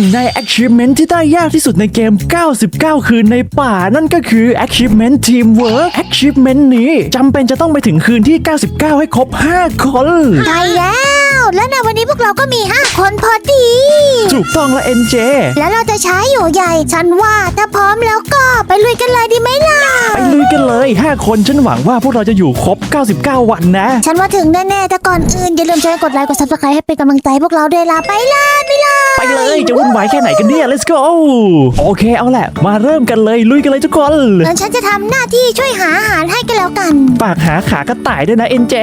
งใน achievement ที่ได้ยากที่สุดในเกม 99 คืนในป่า นั่นก็คือ achievement teamwork achievement นี้จำเป็นจะต้องไปถึงคืนที่ 99 ให้ครบ 5 คน ใช่แล้ว และในวันนี้พวกเราก็มี 5 คนพอดี ถูกต้องละ NJ แล้วเราจะใช้อยู่ใหญ่ ฉันว่าถ้าพร้อมแล้วก็ไปลุยกันเลยดีไหมล่ะ ไปลุยกันเลย 5 คนฉันหวังว่าพวกเราจะอยู่ครบ 99 วันนะ ฉันว่าถึงแน่ๆแต่ก่อนอื่น อย่าลืมช่วยกดไลค์กด subscribe ให้เป็นกำลังใจพวกเราด้วยล่ะไปเลยไปเลยไปเลยจะวุ่นวายแค่ไหนกันเนี่ย let's go โอเคเอาแหละ มาเริ่มกันเลยลุยกันเลยทุกคนงั้นฉันจะทำหน้าที่ช่วยหาอาหารให้กันแล้วกันฝากหาขากระต่ายด้วยนะ NJ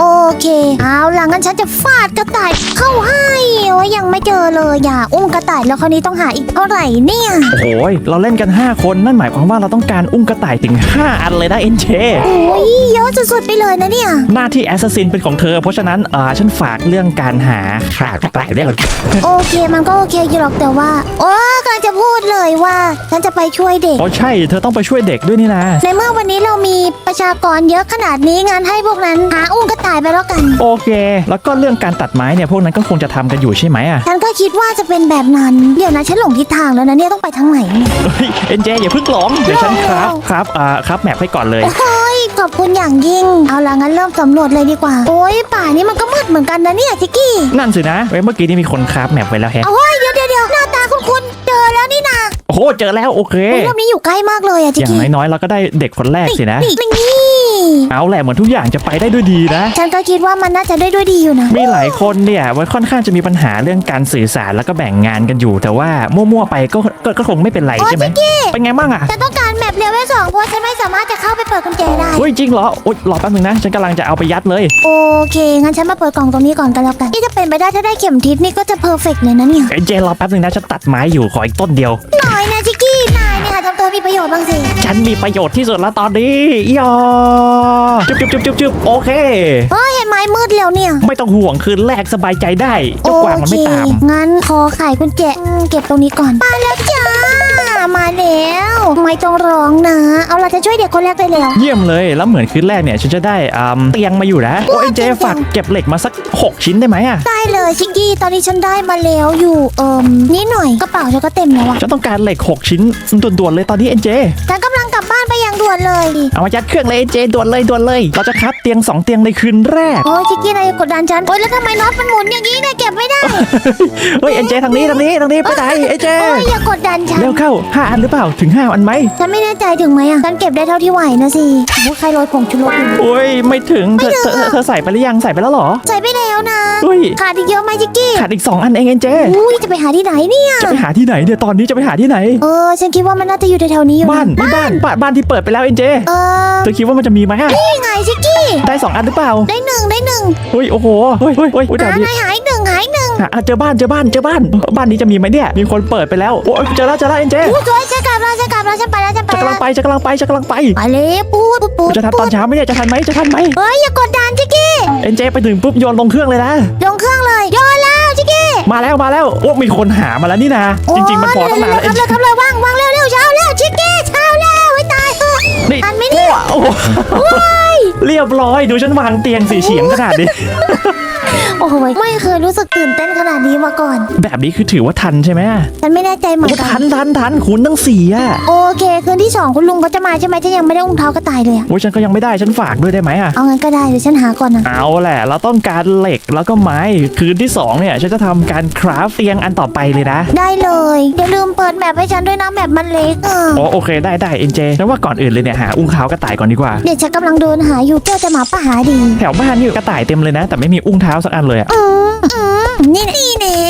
โอเค เอาล่ะงั้นฉันจะฟาดกระต่ายเข้าให้โอ้ยยังไม่เจอเลยอย่าอุ้มกระต่ายแล้วคราวนี้ต้องหาอีกเท่าไหร่เนี่ยโอ้ยเราเล่นกัน 5 คนนั่นหมายความว่าเราต้องการอุ้งกระต่ายถึง 5 อันเลยนะ NJ โอ้ยเยอะสุดๆไปเลยนะเนี่ย หน้าที่แอสซัสซินเป็นของเธอ เพราะฉะนั้นอ่าฉันฝากเรื่องการหาขากระต่ายด้วยก่อนโอเคมันก็โอเคอยู่หรอกแต่ว่า โอ้กำลังจะพูดเลยว่า ฉันจะไปช่วยเด็กเพราะใช่เธอต้องไปช่วยเด็กด้วยนี่นะ ในเมื่อวันนี้เรามีประชากรเยอะขนาดนี้งานให้พวกนั้นหาอุ้งกระต่ายไปแล้วกัน โอเค แล้วก็เรื่องการตัดไม้เนี่ยพวกนั้นก็คงจะทำกันอยู่ใช่ไหมอะฉันก็คิดว่าจะเป็นแบบนั้น เดี๋ยวนะฉันหลงทิศทางแล้วนะเนี่ยต้องไปทางไหนเนี่ยเฮ้ย NJ อย่าเพิ่งหลงเดี๋ยวฉันครับครับอ่าครับแมปให้ก่อนเลยโอ้ยขอบคุณอย่างยิ่ง เอาล่ะงั้นเริ่มสำรวจเลยดีกว่า โอ้ยป่านี้มันก็มืดเหมือนกันนะเนี่ยจิกกี้นั่นสินะเว้ยเมื่อกี้นี่มีคนครับแมปไว้แล้วแฮะเอาเฮ้ยเดี๋ยวเดี๋ยวเดี๋ยวหน้าตาคุณคุณเจอแล้วนี่นะโอ้โหเจอแล้วโอเคโอ้ยรอบนี้อยู่ใกล้มากเลยอะจิอกย่างกี้น้อยๆเราก็ได้เด็กคนแรกสินะนี่นี่ เอาแหละเหมือนทุกอย่างจะไปได้ด้วยดีนะ ฉันก็คิดว่ามันน่าจะได้ด้วยดีอยู่นะ มีหลายคนเนี่ยมันค่อนข้างจะมีปัญหาเรื่องการสื่อสารแล้วก็แบ่งงานกันอยู่ แต่ว่ามั่วๆไปก็ก็ก็คงไม่เป็นไรโอ้ใช่ไหมจิกกี้เป็นไงบ้างอะฉันต้องการแมปเลเวลสองเพราะฉันไม่สามารถจะเข้าไปเปิดกุญแจได้เฮ้ยจริงเหรอโอ๊ยรอแป๊บนึงนะ ฉันกำลังจะเอาไปยัดเลย โอเคงั้นฉันมาเปิดกล่องตรงนี้ก่อนกันแล้วกันที่จะเป็นไปได้ถ้าได้เข็มทิศนี่ก็จะเพอร์เฟกเลยนะเนี่ยเอ้ยเจรอแป๊บนึงนะฉันตัดไม้อยู่ขออีกต้นเดียว หน่อยนะจิ มีประโยชน์บ้างสิ ฉันมีประโยชน์ที่สุดแล้วตอนนี้ยอจุ๊บจุ๊บจุ๊บจุ๊บจุ๊บโอเค เฮ้ยเห็นไม้มืดแล้วเนี่ย ไม่ต้องห่วงคืนแรกสบายใจได้เจ้ากวางมันไม่ตาม งั้นขอไขกุญแจอืมเก็บตรงนี้ก่อนมาแล้วจามาแล้วไม่ต้องร้องนะ เอาล่ะจะช่วยเด็กคนแรกได้แล้ว เยี่ยมเลยแล้วเหมือนคืนแรกเนี่ยฉันจะได้อืมเตียงมาอยู่นะโอ้ยเจฝากเก็บเหล็กมาสัก 6 ชิ้นได้ไหมอะได้เลยชิกกี้ตอนนี้ฉันได้มาแล้วอยู่เอิมนี่หน่อยกระเป๋าฉันก็เต็มแล้วอะฉันต้องการเหล็ก 6 ชิ้นด่วนๆเลยตอนนี้เอ็นเจฉันกำลังกลั บบ้านไปอย่างด่วนเลยเอามายัดเครื่องเลยเอ็นเจด่วนเลยด่วนเลย เราจะคับเตียง2เตียงในคืนแรก โอ้ยชิกกี้นายอย่ากดดันฉันโอ้ยแล้วทำไมน็อตมันหมุนอย่างนี้เนี่ยเก็บไม่ได้เฮ้ยเอ็นเจทางนี้ทางนี้ทางนี้ไปไหนเอ็นเจโอ้ยอย่ากดดันฉันเร็วเข้า5อันหรือเปล่าถึง5อันไหมฉันไม่แน่ใจถึงไหมอะฉันเก็บได้เท่าที่ไหวนะสิโอ้ยใครโรยผงชูรสอยู่โอ้ยไม่ถึงเธอเธอเธอเธอใส่ไปหรือยังใส่ไปแล้วเหรอ ใส่ไปแล้วนะเฮ้ยขาดอีกเยอะไหมชิกกี้ขาดอีก2อันเองเอ็นเจอุ้ยจะไปหาที่ไหนเนี่ยจะไปหาที่ไหนเนี่ยตอนนี้จะไปหาที่ไหนเออฉันคิดว่ามันน่าจะอยู่แถวๆนี้อยู่ะบ้านนี่บ้านบ้านบ้านที่เปิดไปแล้วเอ็นเจเออเธอคิดว่ามันจะมีไหมอะนี่ไงชิกกี้ได้สองอันหรือเปล่าได้หนึ่งได้หนึ่งเฮ้ยโอ้โหเฮ้ยเฮ้ยเฮ้ยเฮ้ยเดี๋ยวหานี้นายหายหนึ่งหายหนึ่งหาอะเจอบ้านเจอบ้านเจอบ้านบ้านนี้จะมีไหมเนี่ยมีคนเปิดไปแล้วโอ้ยเจอแล้วเจอแล้วเอ็นเจอู้สวยฉันกลับแล้วฉันกลับแล้วฉันไปแล้วฉันไปจะกำแล้ลัวงไปจะกำลังไปจะกำลังไปไปเลยปูดปูดปูดจะทันตอนเช้าไหมเนี่ยจะทันไหมจะทันไหมเฮ้ยอย่ากดดันชิกกี้เอ็นเจไปถึงปุ๊บโยนลงเครื่องเลยนะลงเครื่องเลยโยนแล้วชิกกี้มาแล้วมาแล้วโอ้มีคนหามาแล้วนี่นะจริง ๆมันพอตั้งนานแล้วเร็เอ็วนๆครับเลยครับเลยวางวางเร็วเร็วเช้าแล้วชิกกี้ ทันไหมเนี่ยโอ้โหเรียบร้อยดูฉันวางเตียงสีเฉียงขนาดนี้ โอ้โหไม่เคยรู้สึกตื่นเต้นขนาดนี้มาก่อน แบบนี้คือถือว่าทันใช่ไหมฉันไม่แน่ใจเหมือโอ้นกัทัน นทันทันคุณตั้งสี่อะโอเค คืนที่สองคุณลุงเขาจะมาใช่ไหมฉันยังไม่ได้อุ้งเท้ากระต่ายเลยอะโอ้ยฉันก็ยังไม่ได้ฉันฝากด้วยได้ไหมอะเอางั้นก็ได้เดี๋ยวฉันหาก่อนนะเอาแหละ เราต้องการเหล็กแล้วก็ไม้คืนที่สองเนี่ยฉันจะทำการคราฟเตียงอันต่อไปเลยนะ ได้เลยอย่าลืมเปิดแมปให้ฉันด้วยนะแมปมันเล็กอะอ๋อโอเคได้ได้เอ็นเจฉันว่าก่อนอื่นเลยเนี่ยหาอุ้งเท้ากระต่ายก่อนดีกว่า เดี๋ยวฉันกำลังเดินหาอยู่เจ้าจะหมาป่าหาดี แถวบ้านนี่กระต่ายเต็มเลยนะ แต่ไม่มีอุ้งเท้าสักอันเลยอะอืมอืมนี่นี่นี่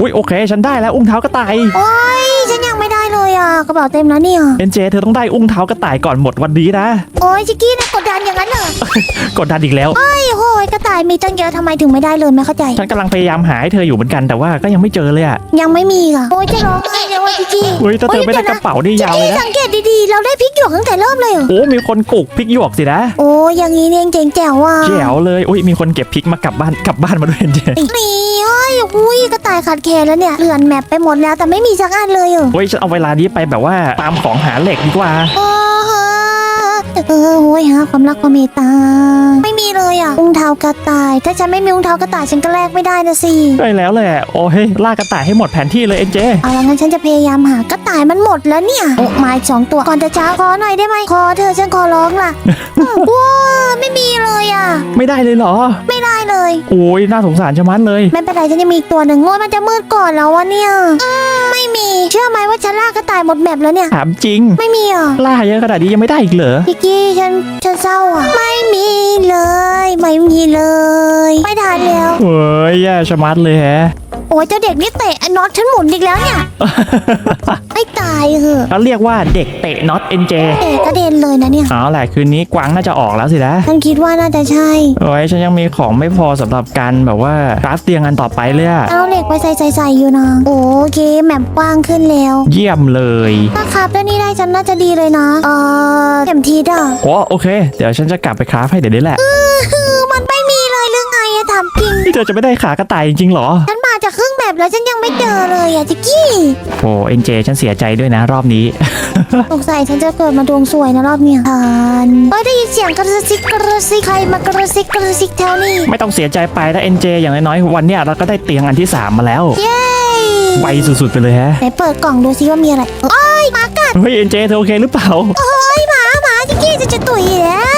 อุ้ยโอเค ฉันได้แล้วอุ้งเท้ากระต่าย โอ้ยฉันยังไม่ได้ เลยอะกระเป๋าเต็มแล้วเนี่ยเอ็นเจเธอต้องได้อุ้งเท้ากระต่ายก่อนหมดวันนี้นะ โอ้ยชิกกี้นะกดดันอย่างนั้นเหรอกดดันอีกแล้วไอ้โหยกระต่ายมีตั้งเยอะทำไมถึงไม่ได้เลยไม่เข้าใจ ฉันกำลังพยายามหาให้เธออยู่เหมือนกันแต่ว่าก็ยังไม่เจอเลยอะยังไม่มีอะโอ้ยจะร้องไห้เลยว่าชิกกี้เฮ้ยถ้าเธอไม่ได้กระเป๋านี่ยาวเลยชิกกี้นะสังเกตดีๆ เราได้พริกหยวกตั้งแต่เริ่มเลยเหรอโอ้มีคนปลูกพริกหยวกสินะโอ้ยอย่างนี้เนี่ยเจ๋งแจ๋วอะแจ๋วเลยอุ้ยมีคนเก็บพริกมากลับบ้านกลับบ้านมาด้วยเอ็นเจนี่เฮ้ยอุ้ยกระต่ายขาดแคลนแล้วเนี่ยเลือนแมปไปหมดแล้วแต่ไม่มีสักอันเลยเหรอเฮ้ยฉันเอาเวลาานี้ไปแบบว่าตามของหาเหล็กดีกว่าเออเออโอ้ยหาความรักความเมตตาไม่ เลยอะอุ้งเท้ากระต่าย ถ้าฉันไม่มีอุ้งเท้ากระต่ายฉันก็แลกไม่ได้นะสิใช่แล้วแหละโอ้ยล่ากระต่ายให้หมดแผนที่เลยเอ็นเจเอาละงั้นฉันจะพยายามหากระต่ายมันหมดแล้วเนี่ยโอ้มาอีกสองตัวก่อนจะเช้าขอหน่อยได้ไหมขอเธอะฉันขอร้องล่ะอืมว้าไม่มีเลยอะ ไม่ได้เลยเหรอ ไม่ได้เลยโอ้ยน่าสงสารชะมัดเลยไม่เป็นไรฉันยังมีอีกตัวหนึ่งโอ้ยมันจะมืดก่อนแล้ววะเนี่ยอืมไม่มี เชื่อไหมว่าฉันลากกระต่ายหมดแมปแล้วเนี่ย ถามจริง ไม่มีอะล่าเยอะขนาดนี้ยังไม่ได้อีกเหรอ พิกกี้ฉันฉันเศร้าอะ ไม่มีเลยไม่มีเลย ไม่ทันแล้วเฮ้ยแย่ชะมัดเลยแฮะ โอ้ยเจ้าเด็กนี่เตะน็อตฉันหมุนอีกแล้วเนี่ยให้ตายเหอะเขาเรียกว่าเด็กเตะน็อตเอ็นเจเตะกระเด็นเลยนะเนี่ยเอาแหละคืนนี้กวางน่าจะออกแล้วสินะฉันคิดว่าน่าจะใช่ โอ้ยฉันยังมีของไม่พอสำหรับการแบบว่ากราฟเตียงอันต่อไปเลยอะเอาเหล็กไปใส่ใส่ใส่อยู่นะโอเคแมปกว้างขึ้นแล้วเยี่ยมเลย ถ้าครับแล้วนี่ได้ฉันน่าจะดีเลยนะเออเข็มทิศอะโอ้โอเค เดี๋ยวฉันจะกลับไปคราฟให้เดี๋ยวนี้แหละ เธอจะไม่ได้ขากระต่ายจริงๆเหรอ ฉันมาจากครึ่งแบบแล้วฉันยังไม่เจอเลยอะจิกกี้โอ้เอ็นเจฉันเสียใจด้วยนะรอบนี้ สงสัยฉันจะเกิดมาดวงสวยนะรอบเนี้ยทานเอ้ยได้ยินเสียงกระซิกกระซิกใครมากระซิกกระซิกแถวนี้ไม่ต้องเสียใจไปนะเอ็นเจอย่างน้อยๆวันเนี้ยเราก็ได้เตียงอันที่ 3 มาแล้วเย้ไวสุดๆไปเลยฮะไหนเปิดกล่องดูซิว่ามีอะไรโอ้ยหมากัดเฮ้ยเอ็นเจเธอโอเคหรือเปล่าโอ้ยหมาหมาจิกกี้จะจะตุยแล้ว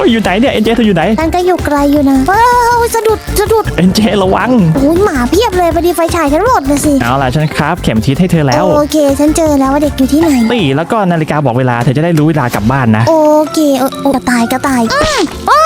เฮ้ยอยู่ไหนเนี่ยเอ็นเจเธออยู่ไหนฉันก็อยู่ไกลอยู่นะว้าวสะดุดสะดุดเอ็นเจระวังโอ้ยหมาเพียบเลยพอดีไฟฉายฉันหมดนะสิเอาล่ะฉันคราฟเข็มทิศให้เธอแล้วโอเค ฉันเจอแล้วว่าเด็กอยู่ที่ไหนตีแล้วก็นาฬิกาบอกเวลาเธอจะได้รู้เวลากลับบ้านนะ โอเคเออโอ้กระต่ายกระต่ายอืมโอ้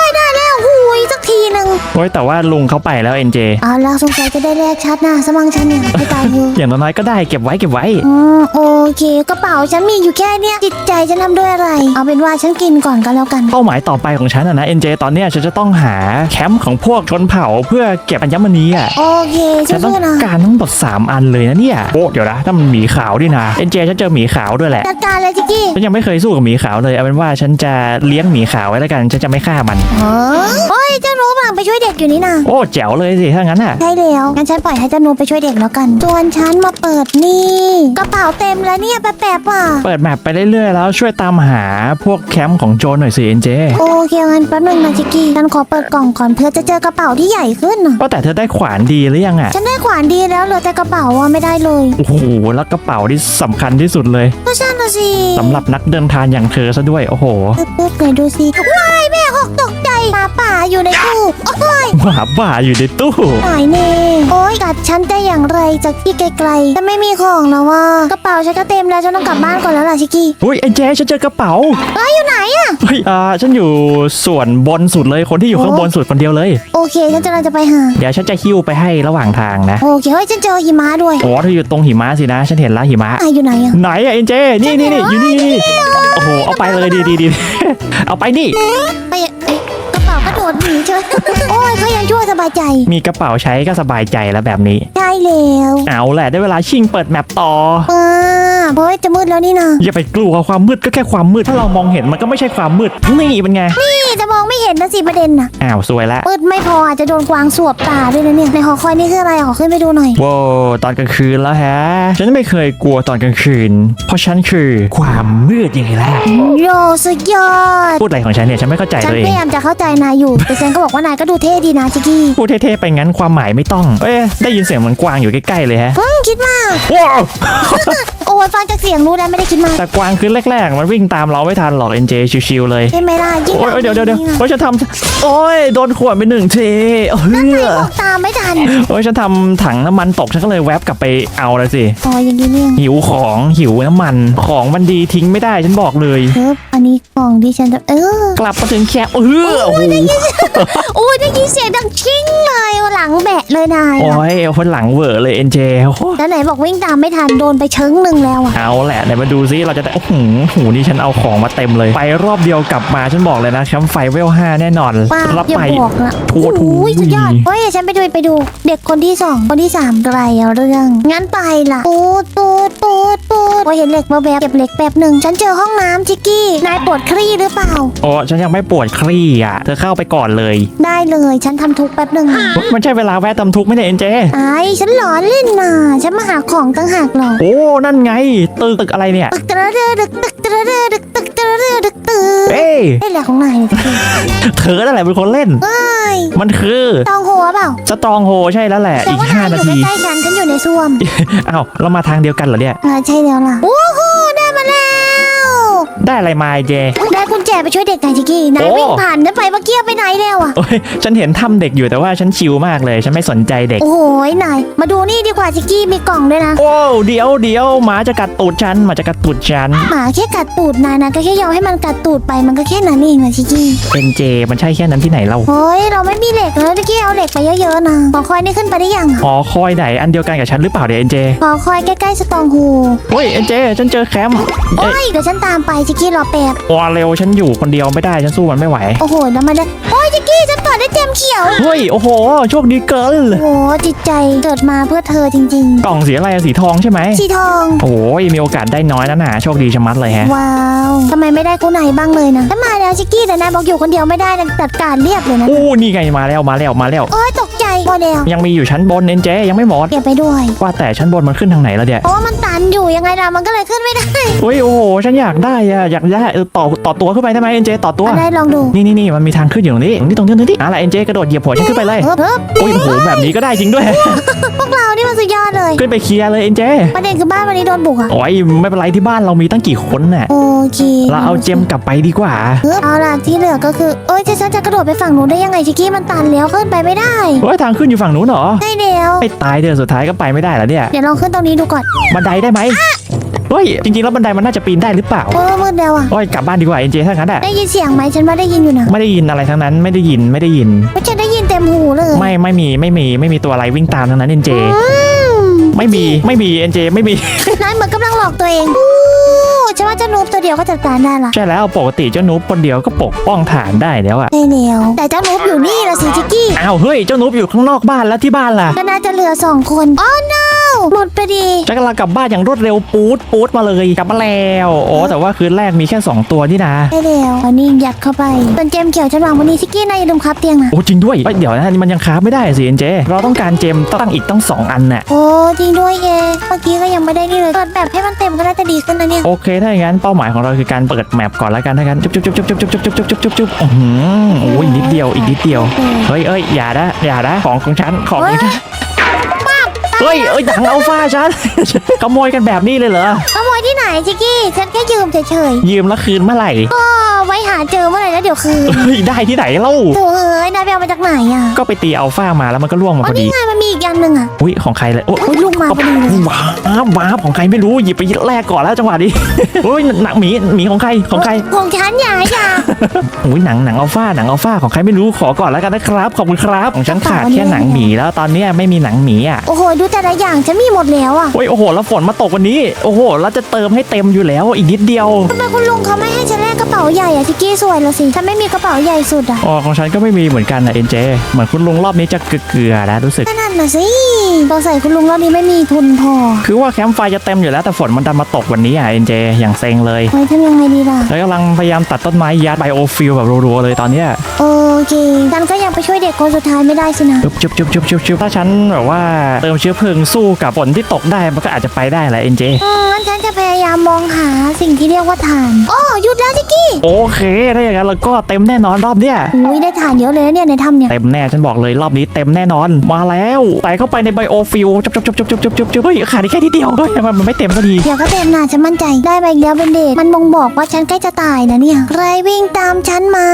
หนึ่งโอ้ยแต่ว่าลุงเขาไปแล้วเอ็นเจเอาละสงสัยจะได้แลกชัดหน้าสมังฉันเนี่ยไม่ตายอยู่อย่างน้อยๆก็ได้เก็บไว้เก็บไว้อืมโอเคกระเป๋าฉันมีอยู่แค่เนี้ยจิตใจฉันทำด้วยอะไร เอาเป็นว่าฉันกินก่อนก็แล้วกันเป้าหมายต่อไปของฉันอะนะเอ็นเจตอนเนี้ยฉันจะต้องหาแคมป์ของพวกชนเผ่าเพื่อเก็บอัญมณีอะโอเคฉันต้องสู้ๆนะการทั้งหมด3อันเลยนะเนี่ยโอ้เดี๋ยวนะถ้ามันหมีขาวดินะเอ็นเจฉันเจอหมีขาวด้วยแหละ จัดการเลยจิกกี้ฉันยังไม่เคยสู้กับหมีขาวเลยเอาเป็นว่าฉันจะเลี้ยงหมีขาวไว้แล้วกันฉันจะไม่ฆ่ามัน เออโอ้ยเจ้าหนูบังไปช่วยเด็กอยู่นี่นะโอ้แจ๋วเลยสิถ้างั้นอะ ใช่แล้วงั้นฉันปล่อยให้เจ้าหนูไปช่วยเด็กแล้วกันส่วนฉันมาเปิดนี่ กระเป๋าเต็มแล้วเนี่ยแป๊บๆอะเปิดแมปไปเรื่อยๆแล้วช่วยตามหาพวกแคมป์ของโจรหน่อยสิเอ็นเจโอเคงั้นแป๊บนึงนะจิกกี้ฉันขอเปิดกล่องก่อนเพื่อจะเจอกระเป๋าที่ใหญ่ขึ้นน่ะว่าแต่เธอได้ขวานดีหรือยังอะฉันได้ขวานดีแล้วเหลือแต่กระเป๋าอะไม่ได้เลย โอ้โหแล้วกระเป๋าที่สำคัญที่สุดเลยก็ฉันนะสิสำหรับนักเดินทางอย่างเธอซะด้วยโอ้โห ปึ๊บปึ๊บไหนดูสิว้ายแม่หกตกใจ หมาป่าอยู่ในตู้โอ้ยหมาบ้าอยู่ในตู้ตายแน่โอ้ยกัดฉันได้อย่างไรจากที่ไกลๆแต่ไม่มีของแล้วว่ากระเป๋าฉันก็เต็มแล้วฉันต้องกลับบ้านก่อนแล้วล่ะชิกกี้อุ้ยเอ็นเจฉันเจอกระเป๋าเอ้ยอยู่ไหนอะเฮ้ยอ่าฉันอยู่ส่วนบนสุดเลยคนที่อยู่ข้างบนสุดคนเดียวเลย โอเคฉันจะจะไปหาเดี๋ยวฉันจะหิ้วไปให้ระหว่างทางนะโอเคเฮ้ยฉันเจอหิมะด้วยโอ้เธออยู่ตรงหิมะสินะ ฉันเห็นแล้วหิมะอะอยู่ไหนอะไหนอะเอ็นเจนี่นี่นี่อยู่นี่อยู่นี่โอ้โหเอาไปเลยดีดีดีเอาไปนี่ไป เอ้ยกระเป๋ากระโดดหนีเฉยโอ้ยเขายังชั่วสบายใจ มีกระเป๋าใช้ก็สบายใจแล้วแบบนี้ใช่แล้ว เอาแหละได้เวลาชิงเปิดแมปต่อป้าเฮ้ยจะมืดแล้วนี่นะอย่าไปกลัวความมืดก็แค่ความมืด ถ้าเรามองเห็นมันก็ไม่ใช่ความมืดนี่เป็นไงนี่จะมองไม่เห็นนะสิประเด็นน่ะอ้าวสวยแล้วมืดไม่พออาจจะโดนกวางสวบตาด้วยนะเนี่ยในหอคอยนี่คืออะไรขอขึ้นไปดูหน่อยว้าวตอนกลางคืนแล้วฮะ ฉันไม่เคยกลัวตอนกลางคืน เพราะฉันคือความมืดยังไงล่ะโยสุดยอดพูดอะไรของฉันเนี่ยฉันไม่เข้าใจฉันตัวเอพงยายามจะเข้าใจนายอยู่แต่ฉันก็บอกว่านายก็ดูเท่ดีนะจิกกี้พูดเท่ๆไปงั้นความหมายไม่ต้องเอ้ยได้ยินเสียงเหมือนกวางอยู่ใกล้ๆเลยฮะอืมคิดมากว้าวโอ้ยฟังจากเสียงรู้แล้วไม่ได้คิดมากแต่กวางคือแรกๆ มันวิ่งตามเราไม่ทันหรอกเอ็นเจชิวๆเลยใช่ไหมล่ะยิ่งโอ้ยเดี๋ยวเดี๋ยวเดี๋ยวโอ้ยฉันทำโอ้ยโดนขวดไปหนึ่งทีเฮ้ยออกตามไม่ทันโอ้ยฉันทำถังน้ำมันตกฉันก็เลยแวบกลับไปเอาเลยสิอ๋ออย่างนี้เนี่ยหิวของหิวน้ำมันของมันดีทิ้งไม่ได้ฉันบอกเลยเอออันนี้ของที่ฉันจะเออกลับมาถึงแค่เออโอ้โหโอ้ยได้ยินเสียงดังชิงเลยหลังแบะเลยนายโอ้ยคนหลังเวอร์เลยเอ็นเจแล้วไหนบอกวิ่งตามไม่ทันโดนไปเชิงหนึ่งแล้วอะเอาแหละเดี๋ยวมาดูซิเราจะได้โอ้โหหูนี่ฉันเอาของมาเต็มเลยไปรอบเดียวกลับมาฉันบอกเลยนะแคมป์ไฟเวลห้าแน่นอนป้ารับอย่าไปบอกนะทั่วทุกโอ้ยสุดยอดเฮ้ยเดี๋ยวฉันไปดูไปดู เด็กคนที่สองคนที่สามไกลเอาเรื่องงั้นไปล่ะปูดปูดปูดปูดโอ้ยเห็นเหล็กมาแบบเก็บเหล็กแป๊บหนึ่งฉันเจอห้องน้ำชิกกี้นายปวดครี่หรือเปล่าโอ้ฉันยังไม่ปวดคลี่อะ เธอเข้าไปก่อนเลย ได้เลยฉันทำทุกแป๊บหนึ่งมันใช่เวลาแวะตำทุกไหมเนี่ยเอ็นเจไอ้ฉันหลอนเล่นน่ะฉันมาหาของตั้งหากหรอกโอ้นั่นไงตึกตึกอะไรเนี่ย ตึกตะระเดือดึกตึกตะระเดือดึกตึกตระเดือดึกตึกเอ้ยนี่แหละของนายเธอนั่นแหละเป็นคนเล่น เอ้ยมันคือตองหัวเปล่าสตรองโฮใช่แล้วแหละ แต่อีกว่าห้านายอนายู่ทีใกล้ๆฉันฉันอยู่ในซ่วมอ้าวเรามาทางเดียวกันเหรอเนี่ย อ่าใช่แล้วล่ะโอ้โหได้มาแล้ว ได้อะไรมาไอ้เจ ได้กุญแจไปช่วยเด็ก กกี้นายโอ้ วิ่งผ่านนั้นไปเมื่อกี้ไปไหนแล้วอะ โอ้ยฉันเห็นทำเด็กอยู่แต่ว่าฉันชิลมากเลยฉันไม่สนใจเด็ก โอ้โหนายมาดูนี่ดีกว่าจิกกี้มีกล่องด้วยนะโอ้เดี๋ยวเดี๋ยวหมาจะกัดตูดฉันหมาจะกัดตูดฉัน หมาแค่กัดตูดนายนะก็แค่ยอมให้มันกัดตูดไปมันก็แค่นั้นเองนะจิกกี้เป็นเจมันใช่แค่นั้นที่ไหนเราเฮ้ยเราไม่มีเหล็กแล้วจิกกี้เอาเหล็กไปเยอะๆนะขอคอยนี่ขึ้นไปได้ยังอะหอคอยไหนอันเดียวกันกับฉันหรือเปล่าเดี๋ยวเอ็นเจขอคอยใกล้ๆสตองฮูเฮ้ยเอ็นเจฉันเจอแคมป์โอ้เอ้ยยเดี๋ยวฉันตามไปจิกกี้รอแป๊บวาเร็วฉันอยู่คนเดียวไม่ได้ฉันสู้มันไม่ไหว โอ้โหแล้วมันได้โอ้ยจิกกี้ฉันเปิดได้เต็มเขียว เฮ้ย โอ้โห โชคดีเกิน โอ้โหจิตใจเกิดมาเพื่อเธอจริงกล่องสีอะไรอะสีทองใช่ไหมๆ สีทอง โอ้ยมีโอกาสได้น้อยนะน่ะโชคดีชะมัดเลยแฮะ ว้าวทำไมไม่ได้กู้ไหนบ้างเลยนะถ้ามาแล้วจิกกี้แต่นายบอกอยู่คนเดียวไม่ได้นะจัดการเรียบเลยนะ อู้นี่ไงมาแล้วมาแล้วมาแล้ว โอ้ยตกใจ โมเดลยังมีอยู่ชั้นบนเอ็นเจยังไม่หมดเก็บไปด้วย ว่าแต่ชั้นบนมันขึ้นทางไหนแล้วเนี่ยเพราะว่ามันตันอยู่ยังไงล่ะมันก็เลยขึ้นไม่ได้เฮ้ยโอ้โหฉันอยากได้อะอยากได้เออต่อต่อตัวขึ้นไปได้ไหมเอ็นเจต่อตัวอันได้ลองดูนี่นี่นี่มันมีทางขึ้นอยู่ตรงนี้ตรงนี้ตรงนี้ตรงนี้อะไรเอ็นเจกระโดดเหยียบหัวฉันขึ้นไปเลยเฮ้ยเฮ้ยโอ้ยโอ้โหแบบนี้ก็ได้จริงด้วย พวกเรานี่มันสุดยอดเลยขึ้นไปเคลียร์เลยเอ็นเจประเด็นคือบ้านวันนี้โดนบุกอะโอ้ยไม่เป็นไรที่บ้านเรามีตั้งกี่คนน่ะโอเคเราเอาเจมกลับไปดีกว่าเฮ้ยเอาล่ะที่เหลือก็คือเอ้ยจะฉันจะกระโดดไปฝั่งนู้นได้ยังไงจิกกี้มันตันแล้วขึ้นไปไม่ได้เฮ้ยทางขึ้นอยู่ฝั่งนู้นเหรอได้เดียวไม่ตายเดือนสุดท้ายก็ไปไม่ได้แล้วเนี่ยเดี๋ยวลองขึ้นตรงนี้ดูก่อนบันไดได้ไหมเฮ้ยจริงๆแล้วบันไดมันน่าจะปีนได้หรือเปล่าโอ้มืดแล้วอะโอ้ยกลับบ้านดีกว่าเอ็นเจถ้างั้นอะได้ยินเสียงไหมฉันว่าได้ยินอยู่นะไม่ได้ยินอะไรทั้งนั้นไม่ได้ยินไม่ได้ยินว่าฉันได้ยินเต็มหูเลย ไม่ไม่มีไม่มีไม่มีตัวอะไรวิ่งตามทั้งนั้นเอ็นเจอืม ไม่มีไม่มีเอ็นเจไม่มี นายเหมือนกำลังหลอกตัวเองอู้ฉันว่าเจ้านูบตัวเดียวก็จัดการได้ละใช่แล้วปกติเจ้านุ๊บคนเดียวก็ปกป้องฐานได้แล้วอะได้แล้วแต่เจ้านูบอยู่นี่ละสิจิกกี้ อ้าวเฮ้ยเจ้านุ๊บอยู่ข้างนอกบ้านแล้วที่บ้านล่ะ ก็น่าจะเหลือสองคน อ๋อ no หมดไปดีจะกำลังกลับบ้านอย่างรวดเร็วปูดปูดมาเลยกลับมาแล้วโอ้แต่ว่าคืนแรกมีแค่สองตัวนี่นะได้แล้วตอนนี้ยัดเข้าไปส่วนเจมเขียวฉันวางวันนี้จิกกี้นายอย่าลืมครับเตียงนะโอ้จริงด้วยเอ้ยเดี๋ยวนะมันยังคราฟไม่ได้สิเอ็นเจ เราต้องการเจมตั้งอีกต้องสองอันน่ะโอ้จริงด้วยเอเมื่อกี้ก็ยังไม่ได้นี่เลยเปิดแบบให้มันเต็มก็น่าจะดีขึ้นนะเนี่ยโอเคถ้าอย่างนั้นเป้าหมายของเราคือการเปิดแมปก่อนแล้วกันถ้างั้นจุ๊บจุ๊บจุ๊บจุ๊บจุ๊บจุ๊บจุ๊บจุ๊บจุ๊บจุ๊บอื้อหือโอ้ยนิดเดียวอีกนิดเดียวเฮ้ยเอ้ยอย่านะอย่านะของของฉันของของฉันเฮ้ยเอ้ยหนังอัลฟาฉัน ขโมยกันแบบนี้เลยเหรอขโมยที่ไหนจิกกี้ ฉันแค่ยืมเฉยยืมแล้วคืนเมื่อไหร่ๆก็ ไว้หาเจอเมื่อไหร่แล้วเดี๋ยวคืนเฮ้ยได้ที่ไหนเล่าโถ่เอ้ยนายไปเอามาจากไหนอะก็ไปตีอัลฟามาแล้วมันก็ล่วงมาอ๋พออดีนี่ไงมันมีอีกอย่างหนึ่งอะ อุ้ยของใครเลยโอ้โอ้ยลูกมาพอดีเลย ว้าวว้าวของใครไม่รู้หยิบไปแลกก่อนแล้วจังหวะนี้อุ้ยหนังหมีหมีของใครของใครของฉันอย่าอย่า อุ้ยหนังหนังอัลฟาหนังอัลฟาของใครไม่รู้ขอก่อนแล้วกันนะครับขอบคุณครับของฉันขาดแค่หนังหมีแล้วตอนเนี้ยไม่มีหนังหมีอะ โอ้โห ดูแต่ละอย่างฉันมีหมดแล้วอะโอ้ยโอ้โหแล้วฝนมาตกวันนี้ โอ้โหแล้วจะเติมให้เต็มอยู่แล้วอีกนิดเดียว ทำไมคุณลุงเขาไม่ให้ฉันแลกกระเป๋าใหญ่อะจิกกี้สวยละสิฉันไม่มีกระเป๋าใหญ่สุดอะอ๋อของฉันก็ไม่มีเหมือนกันนะเอ็นเจเหมือนคุณลุงรอบนี้จะเกลือๆนะรู้สึกก็นั่นน่ะสิ สงสัยคุณลุงรอบนี้ไม่มีทุนพอ คือว่าแคมป์ไฟจะเต็มอยู่แล้วแต่ฝนมันดันมาตกวันนี้อะเอ็นเจอย่างเซ็งเลยไว้ทำยังไงดีล่ะแล้วกำลังพยายามตัดต้นไม้ยัดไบโอฟิลแบบรัวๆเลยตอนเนี้ยโอเคฉันก็ยังไปช่วยเด็กคนสุดท้ายไม่ได้สินะจุบจุบจุบจุบจุบจุบถ้าฉันแบบว่าเติมเชื้อเพลิงสู้กับฝนที่ตกได้มันก็อาจจะไปได้แหละเอ็นเจอืมงั้นฉันจะพยายามมองหาสิ่งที่เรียกว่าฐานอ๋อหยุดแล้วจิกกี้โอเคถ้าอย่างนั้นเราก็เต็มแน่นอนรอบเนี้ยอุ้ยได้ฐานเยอะเลยนะเนี่ยในถ้ำเนี่ยเต็มแน่ฉันบอกเลยรอบนี้เต็มแน่นอนมาแล้วใส่เข้าไปในไบโอฟิลจบจบจบจบจบจบจบจบเฮ้ยขาดอีกแค่นิดเดียวเฮ้ยทำไมมันไม่เต็มสักทีเดี๋ยวก็เต็มนะฉันมั่นใจได้ไปอีกแล้วเป็นเดทมันบ่งบอกว่าฉันใกล้จะตายนะเนี่ยใครวิ่งตามฉันมา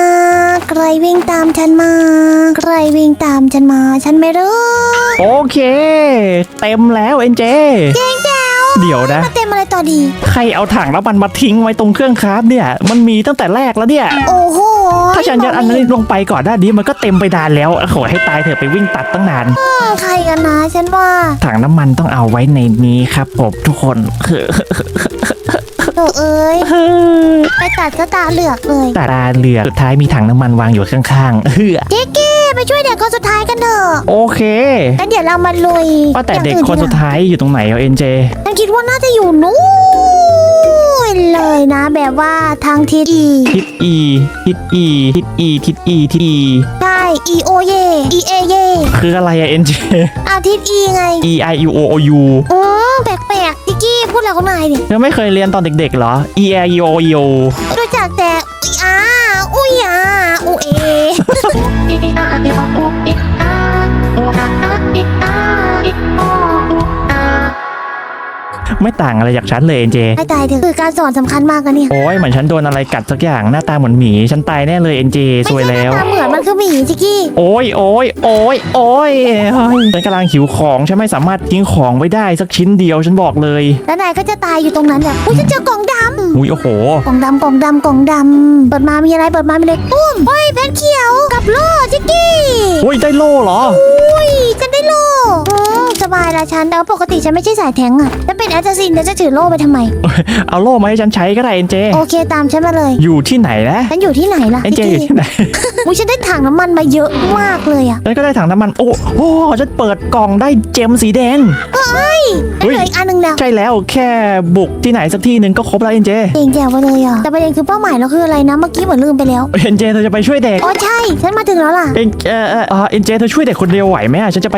ใครวิ่งตามฉันมาใครวิ่งตามฉันมาฉันไม่รู้โอเค เต็มแล้วเอ็นเจเจ๊งแจ๋ว เดี๋ยวนะ มาเต็มอะไรต่อดี ใครเอาถังน้ำมันมาทิ้งไว้ตรงเครื่องคราฟเนี่ย มันมีตั้งแต่แรกแล้วเนี่ย โอ้โหถ้าฉันยัดอันนั้นลงไปก่อนหน้านี้มันก็เต็มไปนานแล้วขอให้ตายเถอะไปวิ่งตัดตั้งนานอืมใครกันนะฉันว่า ถังน้ำมันต้องเอาไว้ในนี้ครับผมทุกคนโตเอ้ยไปตัดสตาร์เหลือกเลยตาดาเหลือกสุดท้ายมีถังน้ำมันวางอยู่ข้างๆเฮือเจ๊กี้ ไปช่วยเด็กคนสุดท้ายกันเถอะโอเคงั้นเดี๋ยวเรามาลุยว่าแต่เด็กอย่างคนสุดท้ายอยู่ตรงไหนเอาเอ็นเจฉันคิดว่าน่าจะอยู่นู้นเลยนะแบบว่าทางทิศอีทิศ E ทิศ E ทิศ E ทิศ E ทิศ E ใช่ E O เย E A เยคืออะไรอะเอ็นเจเอาทิศ E ไง E I U O O U อืมแปลกๆจิกกี้พูดอะไรของนายเนี่ยเธอไม่เคยเรียนตอนเด็กๆเหรอ e a e o e o รู้จักแต่ ไม่ต่างอะไรจากฉันเลยเอ็นเจให้ตายเถอะคือการสอนสำคัญมากนะเนี่ยโอ้ยเหมือนฉันโดนอะไรกัดสักอย่างหน้าตาเหมือนหมีฉันตายแน่เลยเอ็นเจซวยแล้ว ไม่ใช่หน้าตาเหมือนมันคือหมีจิกกี้ โอ้ยโอ้ยโอ้ยโอ้ยเฮ้ยฉันกำลังหิวของฉันไม่สามารถทิ้งของไว้ได้สักชิ้นเดียวฉันบอกเลยแล้วนายก็จะตายอยู่ตรงนั้นแบบอุ้ยฉันเจอกล่องดำอุ้ยโอ้โห กล่องดำกล่องดำกล่องดำเปิดมามีอะไรเปิดมามีอะไรปุ้มเฮ้ยแพนเขียวกับโล่จิกกี้อุ้ยได้โล่เหรอ อุ้ยฉันได้โล่อืมสบายละฉันแต่ว่าปกติฉันไม่ใช่สายแทงค์อะฉันเป็นแอสซัสซินแต่จะถือโล่ไปทำไม เอาโล่มาให้ฉันใช้ก็ได้เอ็นเจ โอเคตามฉันมาเลย อยู่ที่ไหนนะฉันอยู่ที่ไหนล่ะเอ็นเจอยู่ที่ไหนอุ้ยฉันได้ถังน้ำมันมาเยอะมากเลยอะฉันก็ได้ถังน้ำมันโอ้โหฉันเปิดกล่องได้เจมสีแดงฉันเหลืออีกอันหนึงแล้วใช่แล้วแค่บุกที่ไหนสักที่หนึ่งก็ครบแล้วเอ็นเจเก่งแจ๋วไปเลยอะแต่ประเด็นคือเป้าหมายเราคืออะไรนะเมื่อกี้เหมือนลืมไปแล้วเอ็นเจเธอจะไปช่วยเด็กอ๋อใช่ฉันมาถึงแล้วล่ะเอ็นเออเออเออเอ็นเจเธอช่วยเด็กคนเดียวไหวไหมอะฉันจะไป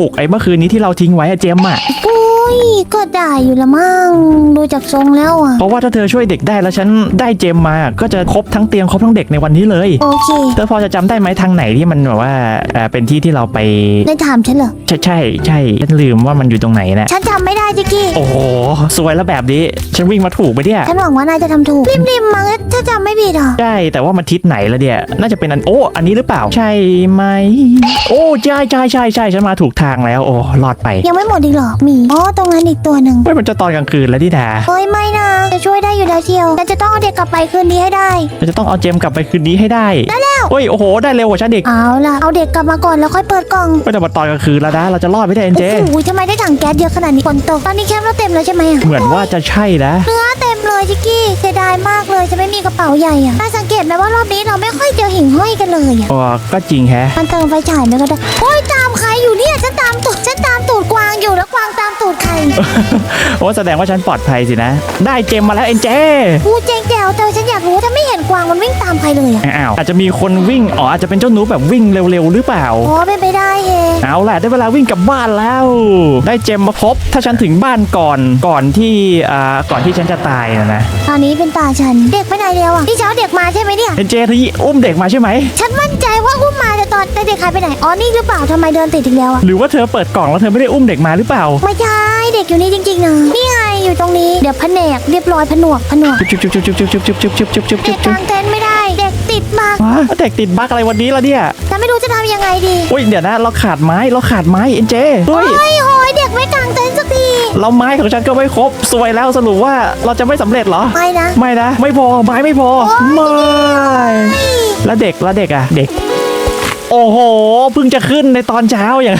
บุกไอ้เมื่อคืนนี้ที่เราทิ้งไว้อะเจมอะอุ้ยก็ได้อยู่ละมั่งดูจากทรงแล้วอะเพราะว่าถ้าเธอช่วยเด็กได้แล้วฉันได้เจมมาก็จะครบทั้งเตียงครบทั้งเด็กในวันนี้เลย โอเค เธอพอจะจำได้ไหมทางไหนที่มันแบบว่าเอ่อเป็นที่ที่เราไป ได้ถามฉันเหรอ ใช่ใช่ใช่ฉันลืมว่ามันอยู่ตรงไหนนะฉันจำไม่ได้จิกกี้ โอ้โหสวยแล้วแบบนี้ฉันวิ่งมาถูกไปเนี่ยฉันหวังว่านายจะทำถูก ริมๆมั้งถ้าจำไม่ผิดอะ ใช่แต่ว่ามันทิศไหนแล้วเนี่ยน่าจะเป็นอันโอ้อันนี้หรือเปล่า ใช่ไหมโอ้ใช่ใช่ใช่ใช่ฉันมาถูกทางแล้ว โอ้รอดไปยังไม่หมดอีกเหรอมีอ๋อตรงนั้นอีกตัวหนึ่งเฮ้ยมันจะตอนกลางคืนแล้วดิดาเฮ้ยไม่นะจะช่วยได้อยู่แล้วเชียวฉันจะต้องเอาเด็กกลับไปคืนนี้ให้ได้เราจะต้องเอาเจมกลับไปคืนนี้ให้ได้ได้แล้วเฮ้ยโอ้โหได้เร็วกว่าฉันเด็กเอาล่ะเอาเด็กกลับมาก่อนแล้วค่อยเปิดกล่องไม่แต่มาตอนกลางคืนแล้วนะเราจะรอดไม่ได้เอ็นเจ โอ้โหทำไมได้ถังแก๊สเยอะขนาดนี้ฝนตกตอนนี้แคมป์เราเต็มแล้วใช่ไหมอะเหมือนว่าจะใช่นะ เนื้อเต็มเลยจิกกี้เสียดายมากเลยจะไม่มีกระเป๋าใหญ่อะน่าสังเกตไหมว่ารอบนี้เราไม่ค่อยเจอหิ่งห้อยกันเลยอะอ๋อก็จริงแฮะ มันเติมไฟฉายไม่ก็ได้โอ้ยตา อยู่แล้วกวางตามตูดใครโอ้แสดงว่าฉันปลอดภัยสินะ ได้เจมมาแล้วเอ็นเจกูเจ๊งแจ๋วแต่ฉันอยากรู้ถ้าไม่เห็นกวางมันวิ่งตามใครเลยอะอ้าวอาจจะมีคนวิ่งอ๋ออาจจะเป็นเจ้าหนูแบบวิ่งเร็วๆหรือเปล่าโอ้เป็นไปได้เฮเอาล่ะได้เวลาวิ่งกลับบ้านแล้ว ได้เจมมาครบถ้าฉันถึงบ้านก่อนก่อนที่อ่าก่อนที่ฉันจะตายนะนะตอนนี้เป็นตาฉันเด็กไปไหนแล้วอะพี่เช้าเด็กมาใช่ไหมเนี่ยเอ็นเจเธออุ้มเด็กมาใช่ไหมฉันมั่นใจว่าอุ้มมาแต่ตอนแต่เด็กหายไปไหน อ๋อ นี่หรือเปล่าทำไมเดินติดอีกแล้วอะหรือว่าเธอเปิดกล่องแล้วเธอไม่ได้อุ้มเด็กมาหรือเปล่า ไม่ใช่เด็กอยู่นี่จริงๆนะนี่ไงอยู่ตรงนี้ เดี๋ยวผนกเรียบร้อยผนวกผนวกจุ๊บจุ๊บจุ๊บจุ๊บจุ๊บจุ๊บจุ๊บจุ๊บจุ๊บจุ๊บจุ๊บเด็กกจุ๊บลางเต็นท์ไม่ได้ เด็กติดมากว้าเด็กติดบั๊กอะไรวันนี้ล่ะเนี่ยฉันไม่รู้จะทำยังไงดีอุ้ยเดี๋ยวนะเราขาดไม้เราขาดไม้เอ็นเจเฮ้ยโอ้ยโหยเด็กไม่กลางเต็นท์สักที เราไม้ของฉันก็ไม่ครบสวยแล้วสรุปว่าเราจะไม่สำเร็จเหรอ ไม่นะ ไม่นะ ไม่พอไม้ไม่พอไม่แล้วเด็กแล้วเด็กอะเด็ก โอ้โหเพิ่งจะขึ้นในตอนเช้าอย่าง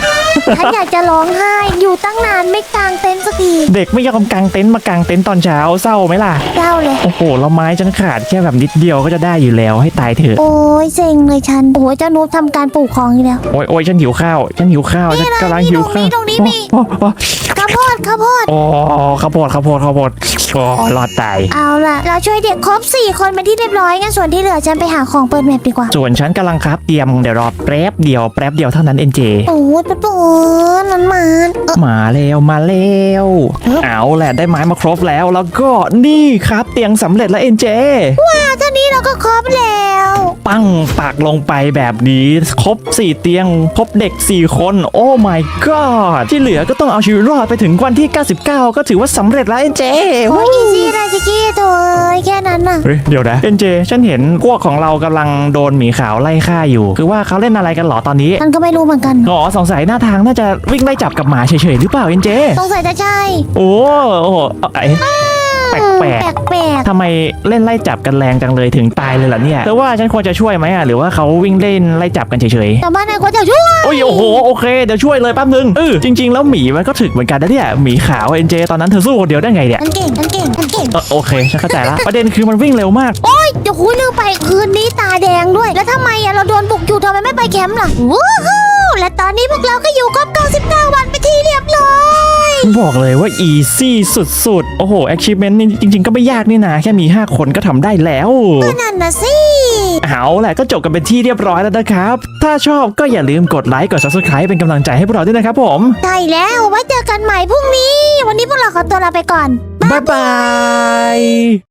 ฉันอยากจะร้องไห้อยู่ตั้งนานไม่กลางเต็นท์สักทีเด็กไม่ยอมกางเต็นท์มากางเต็นท์ตอนเช้าเศร้าไหมล่ะเศร้าเลย โอ้โหเราไม้ฉันขาดแค่แบบนิดเดียวก็จะได้อยู่แล้วให้ตายเถอะโอ้ยเซ็งเลยฉันโอ้ยเจ้านุ๊กทำการปลูกของอีกแล้ว โอ้ยโอ้ยฉันหิวข้าว ฉันหิวข้าวนี่ฉันนะกำลังหิวข้าวมีตรงนี้ตรงนี้มี โอ้โอ้ ข้าวโพดข้าวโพดโอ้โอ้ข้าวโพดข้าวโพดข้าวโพดโอ้รอดตาย เอาล่ะ เราช่วยเด็กครบ 4 คนเป็นที่เรียบร้อยงั้นส่วนที่เหลือฉันไปหาของเปิดแมปดีกว่า ส่วนฉันกำลังครับเตรียมเดี๋ยวรอแป๊บเดียวแป๊บเดียวเท่านั้นเอ็นเจโอ้ยปุ๊บปุ๊บนั่นมันเออ มาแล้วมาแล้วเอ๊ะเอาแหละได้ไม้มาครบแล้วแล้วก็นี่ครับเตียงสำเร็จแล้วเอ็นเจว้าวเท่านี้เราก็ครบแล้ว ปั้งปักลงไปแบบนี้ครบ 4 เตียงครบเด็ก 4 คน โอ้ my god ที่เหลือก็ต้องเอาชีวิตรอดไปถึงวันที่ 99 ก็ถือว่าสำเร็จแล้วเอ็นเจโอ้ยอีซี่นะจิกกี้ตัวเอ้ยแค่นั้นน่ะเฮ้ยเดี๋ยวนะเอ็นเจฉันเห็นพวกของเรากำลังโดนหมีขาวไล่ฆ่าอยู่ คือว่าเขาเล่นอะไรกันเหรอตอนนี้ฉันก็ไม่รู้เหมือนกันอ๋อสงสัยหน้าทางน่าจะวิ่งไล่จับกับหมาเฉยๆหรือเปล่าเอ็นเจสงสัยจะใช่โอ้โหไอ้ แปลกแปลกแปลกๆทำไมเล่นไล่จับกันแรงจังเลยถึงตายเลยล่ะเนี่ยแต่ว่าฉันควรจะช่วยไหมอะหรือว่าเขาวิ่งเล่นไล่จับกันเฉยๆแต่บ้านนายก็จะช่วยโอ้ยโอ้โหโอเคเดี๋ยวช่วยเลยแป๊บนึงเออจริง ๆ แล้วหมีมันก็ถึกเหมือนกันนะเนี่ยหมีขาวเอ็นเจตอนนั้นเธอสู้คนเดียวได้ไงเนี่ยฉันเก่งฉันเก่งฉันเก่ง เออโอเคฉันเข้าใจละประเด็นคือมันวิ่งเร็วมาก โอ้ยเดี๋ยวคุยลืมไปคืนนี้ตาแดงด้วย แล้วทำไมอะเราโดนบุกอยู่ทำไมไม่ไปแคมป์ล่ะวู้ฮู้และตอนนี้พวกเราก็อยู่ครบ99 วันไปนที่เรียบร้อย บอกเลยว่า easy สุดๆ โอ้โห achievement นี่จริง ๆ ก็ไม่ยากนี่นะ แค่มี 5 คนก็ทำได้แล้วนั่นน่ะสิเอาแหละก็จบกันเป็นที่เรียบร้อยแล้วนะครับ ถ้าชอบก็อย่าลืมกดไลค์ กด subscribe เป็นกำลังใจให้พวกเราด้วยนะครับผมใช่แล้วไว้เจอกันใหม่พรุ่งนี้ วันนี้พวกเราขอตัวลาไปก่อน บ๊ายบาย